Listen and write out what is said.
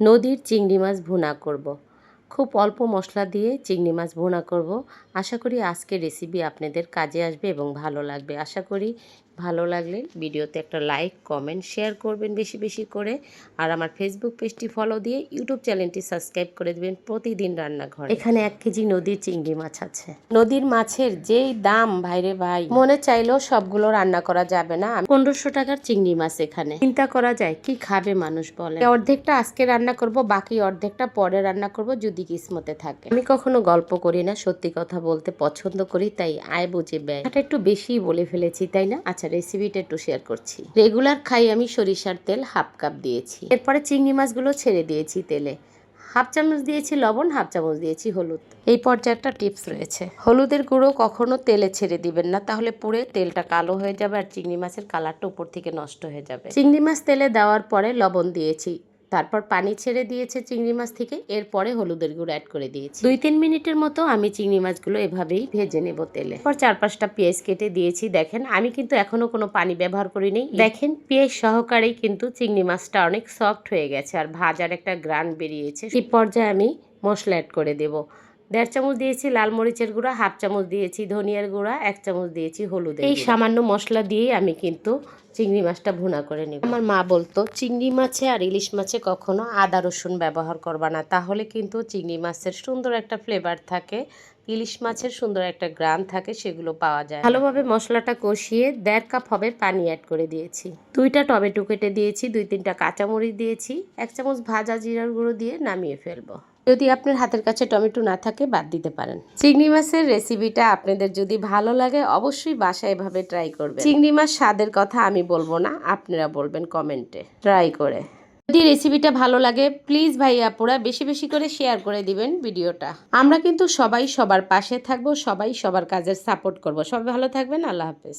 নদীর চিংড়ি মাছ ভুনা করব। খুব অল্প মশলা দিয়ে চিংড়ি মাছ ভুনা করব। আশা করি আজকে রেসিপি আপনাদের কাজে আসবে এবং ভালো লাগবে আশা করি ভালো লাগলে ভিডিওতে একটা লাইক কমেন্ট শেয়ার করবেন বেশি বেশি করে। আর আমার ফেসবুক পেজটি ফলো দিয়ে ইউটিউব চ্যানেলটি সাবস্ক্রাইব করে দেবেন প্রতিদিন রান্নাঘর। এখানে এক কেজি নদীর চিংড়ি মাছ আছে। নদীর মাছের যেই দাম ভাইরে ভাই। মনে চাইলেও সবগুলো রান্না করা যাবে না। পনেরোশো টাকার চিংড়ি মাছ এখানে। চিন্তা করা যায় কি খাবে মানুষ বলে? অর্ধেকটা আজকে রান্না করব বাকি অর্ধেকটা পরে রান্না করব যদি কিসমতে থাকে। আমি কখনো গল্প করি না সত্যি কথা বলতে পছন্দ করি তাই আয় বুঝে ব্যয়। এটা একটু বেশি বলে ফেলেছি তাই না? আচ্ছা রেসিপিটা একটু শেয়ার করছি। রেগুলার খাই আমি সরিষার তেল হাফ কাপ দিয়েছি। এরপরে চিংড়ি মাছগুলো ছেড়ে দিয়েছি তেলে। হাফ চামচ দিয়েছি লবণ হাফ চামচ দিয়েছি হলুদ। এই পর্যায়ে একটা টিপস রয়েছে। হলুদের গুঁড়ো কখনো তেলে ছেড়ে দিবেন না, তাহলে পুড়ে তেলটা কালো হয়ে যাবে আর চিংড়ি মাছের কালারটা উপর থেকে নষ্ট হয়ে যাবে। চিংড়ি মাছ তেলে দেওয়ার পরে লবণ দিয়েছি। তারপর পানি ছেড়ে দিয়েছে চিংড়ি মাছ থেকে, এরপরে হলুদের গুঁড়ো অ্যাড করে দিয়েছি। দুই তিন মিনিটের মতো আমি চিংড়ি মাছগুলো এভাবেই ভেজে নেব তেলে। পর চার পাঁচটা পেঁয়াজ কেটে দিয়েছি, দেখেন। আমি কিন্তু এখনও কোনো পানি ব্যবহার করিনি। দেখেন, পেঁয়াজ সহকারেই কিন্তু চিংড়ি মাছটা অনেক সফট হয়ে গেছে আর ভাজার একটা গ্রান বেরিয়েছে। এই পর্যায়ে আমি মশলা অ্যাড করে দেবো। দেড় চামচ দিয়েছি লাল মরিচের গুঁড়া হাফ চামচ দিয়েছি ধনিয়ার গুঁড়া এক চামচ দিয়েছি হলুদ এই সামান্য মশলা দিয়ে আমি কিন্তু চিংড়ি মাছটা ভুনা করে নিব। আমার মা বলতো চিংড়ি মাছে আর ইলিশ মাছে কখনো আদা রসুন ব্যবহার করবা না। তাহলে কিন্তু চিংড়ি মাছের সুন্দর একটা ফ্লেভার থাকে ইলিশ মাছের সুন্দর একটা গ্রাম থাকে সেগুলো পাওয়া যায়। ভালোভাবে মশলাটা কষিয়ে দেড় কাপ হবে পানি অ্যাড করে দিয়েছি। দুইটা টমেটো কেটে দিয়েছি দুই তিনটা কাঁচামরিচ দিয়েছি এক চামচ ভাজা জিরার গুঁড়ো দিয়ে নামিয়ে ফেলব। যদি আপনার হাতের কাছে টমেটো না থাকে, বাদ দিতে পারেন। চিংড়ি মাছের রেসিপিটা আপনাদের যদি ভালো লাগে, অবশ্যই বাসায় এভাবে ট্রাই করবেন। চিংড়ি মাছ স্বাদের কথা আমি বলব না, আপনারা বলবেন কমেন্টে ট্রাই করে। যদি রেসিপিটা ভালো লাগে প্লিজ ভাই আপুরা, বেশি বেশি করে শেয়ার করে দিবেন ভিডিওটা। আমরা কিন্তু সবাই সবার পাশে থাকব, সবাই সবার কাজের সাপোর্ট করব। সবাই ভালো থাকবেন, আল্লাহ হাফেজ।